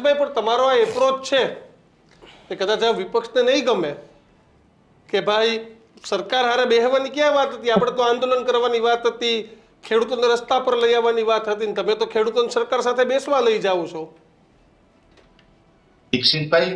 પરેશભાઈ પણ તમારો આ એપ્રોચ છે એ કદાચ આ વિપક્ષને નહીં ગમે કે ભાઈ સરકાર હારે બેહવાની ક્યાં વાત હતી? આપણે તો આંદોલન કરવાની વાત હતી, ખેડૂતોને રસ્તા પર લઈ આવવાની વાત હતી તમે તો ખેડૂતોને સરકાર સાથે બેસવા લઈ જાઓ છો. દીક્ષિતભાઈ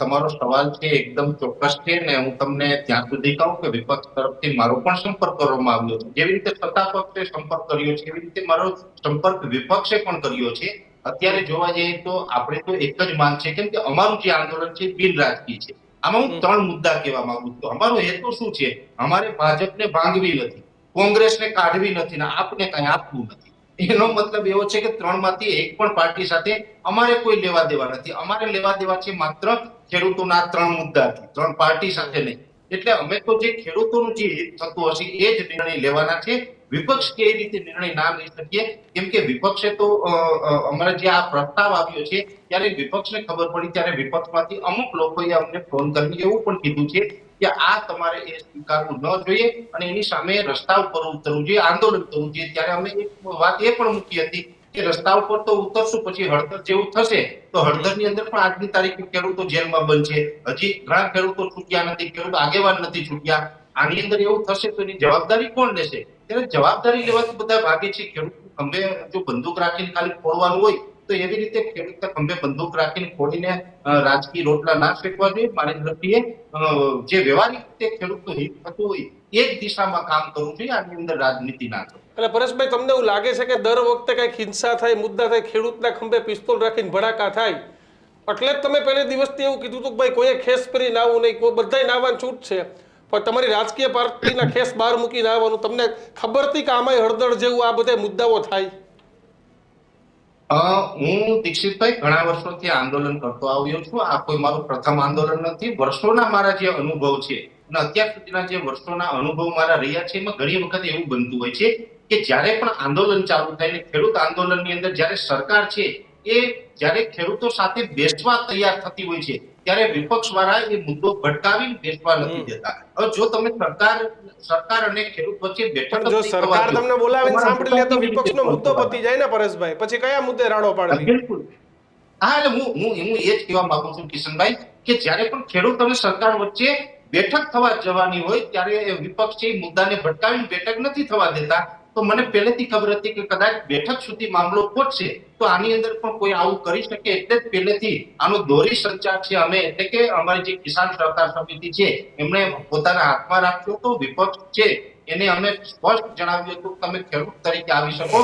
તમારો સવાલ છે એકદમ ચોક્કસ છે ને હું તમને ત્યાં સુધી કહું કે વિપક્ષ તરફથી મારો પણ સંપર્ક કરવામાં આવ્યો છે. જેવી રીતે સત્તા પક્ષે સંપર્ક કર્યો છે, એવી રીતે મારો સંપર્ક વિપક્ષે પણ કર્યો છે. અત્યારે જોવા જઈએ તો આપણે તો એક જ માંગ છે કેમ કે અમારું જે આંદોલન છે બિન રાજકીય છે. આમાં હું ત્રણ મુદ્દા કહેવા માંગુ છું. અમારો હેતુ શું છે? અમારે ભાજપને ભાંગવી નથી કોંગ્રેસને કાઢવી નથી ને આપને કઈ આપવું નથી. એનો મતલબ એવો છે કે ત્રણમાંથી એક પણ પાર્ટી સાથે અમારે કોઈ લેવા દેવા નથી. અમારે લેવા દેવા છે માત્ર ખેડૂતોના ત્રણ મુદ્દાથી ત્રણ પાર્ટી સાથે નહીં. એટલે અમે તો જે ખેડૂતોનું જે હિત થતું હશે એ જ નિર્ણય લેવાના છે. વિપક્ષ કે રીતે નિર્ણય ના લઈ શકીએ કેમ કે વિપક્ષે તો અમારે જે આ પ્રસ્તાવ આવ્યો છે, ત્યારે વિપક્ષને ખબર પડી, ત્યારે વિપક્ષમાંથી અમુક લોકોએ અમને ફોન કરીને એવું પણ કીધું છે કે આ તમારે એ સ્વીકારવું ન જોઈએ અને એની સામે રસ્તા ઉપર ઉતરવું જોઈએ, આંદોલન કરવું જોઈએ. ત્યારે અમે એક વાત એ પણ મૂકી હતી કે રસ્તા ઉપર તો ઉતરશું, પછી હળદર જેવું થશે, તો હળદરની અંદર પણ આજની તારીખે ખેડૂતો જેલમાં બંધ છે હજી ઘણા ખેડૂતો છૂટ્યા નથી, ખેડૂતો આગેવાન નથી છૂટ્યા. આની અંદર એવું થશે તો એની જવાબદારી કોણ લેશે? ત્યારે જવાબદારી લેવાથી બધા ભાગે છે. ખેડૂત ખંભે જો બંદૂક રાખીને ખાલી ફોડવાનું હોય, તો એવી રીતે ખેડૂત ખંભે બંદૂક રાખીને ફોડીને રાજકીય રોટલા ના ફેંકવા જોઈએ. મારી દ્રષ્ટિએ જે વ્યવહારિક રીતે ખેડૂતનું હિત થતું હોય, એ જ દિશામાં કામ કરવું જોઈએ. આની અંદર રાજનીતિ ના કરવી. એટલે પરેશભાઈ, તમને એવું લાગે છે કે દર વખતે કંઈક હિંસા થાય, મુદ્દા થાય, ખેડૂતના ખંભે પિસ્તોલ રાખીને ભડાકા થાય? એટલે જ તમે પહેલે દિવસથી એવું કીધું હતું કે ભાઈ, કોઈએ ખેસ કરી નાવું નહીં, કોઈ બધાય નાવાની છૂટ છે. પણ તમારી રાજકીય પાર્ટીના ખેસ બહાર મૂકીને આવવાનું તમને ખબર હતી કે આમાંય હળદર જેવું આ બધા મુદ્દાઓ થાય? હું દીક્ષિતભાઈ ઘણા વર્ષોથી આંદોલન કરતો આવ્યો છું. આ કોઈ મારું પ્રથમ આંદોલન નથી. વર્ષોના મારા જે અનુભવ છે અને અત્યાર સુધીના જે વર્ષોના અનુભવ મારા રહ્યા છે, એમાં ઘણી વખત એવું બનતું હોય છે કે જ્યારે પણ આંદોલન ચાલુ થાય ને ખેડૂત આંદોલનની અંદર જ્યારે સરકાર છે એ જ્યારે ખેડૂતો સાથે બેસવા તૈયાર થતી હોય છે ત્યારે વિપક્ષ વાળા એ મુદ્દો ભટકાવીને બેસવા નથી દેતા. હવે જો તમે સરકાર સરકાર અને ખેડૂત વચ્ચે બેઠક જો સરકાર તમને બોલાવીને સાંભળી લે તો વિપક્ષનો મુદ્દો પતી જાય ને પરેશભાઈ. પછી કયા મુદ્દે રાડો પાડે બિલકુલ. હા એટલે હું હું હું એ જ કહેવા માંગુ છું કિશનભાઈ કે જ્યારે પણ ખેડૂત અને સરકાર વચ્ચે બેઠક થવા જવાની હોય ત્યારે વિપક્ષ એ મુદ્દાને ભટકાવીને બેઠક નથી થવા દેતા. તો મને પહેલેથી ખબર હતી કે કદાચ બેઠક સુધી મામલો પહોંચશે, તો આની અંદર પણ કોઈ આવું કરી શકે એટલે જ પહેલેથી આનો દોરી સંચાર છે અમે, એટલે કે અમારી જે કિસાન સહકાર સમિતિ છે, એમણે પોતાના હાથમાં રાખ્યો તો વિપક્ષ છે, એને અમે સ્પષ્ટ જણાવ્યું હતું તમે ખેડૂત તરીકે આવી શકો.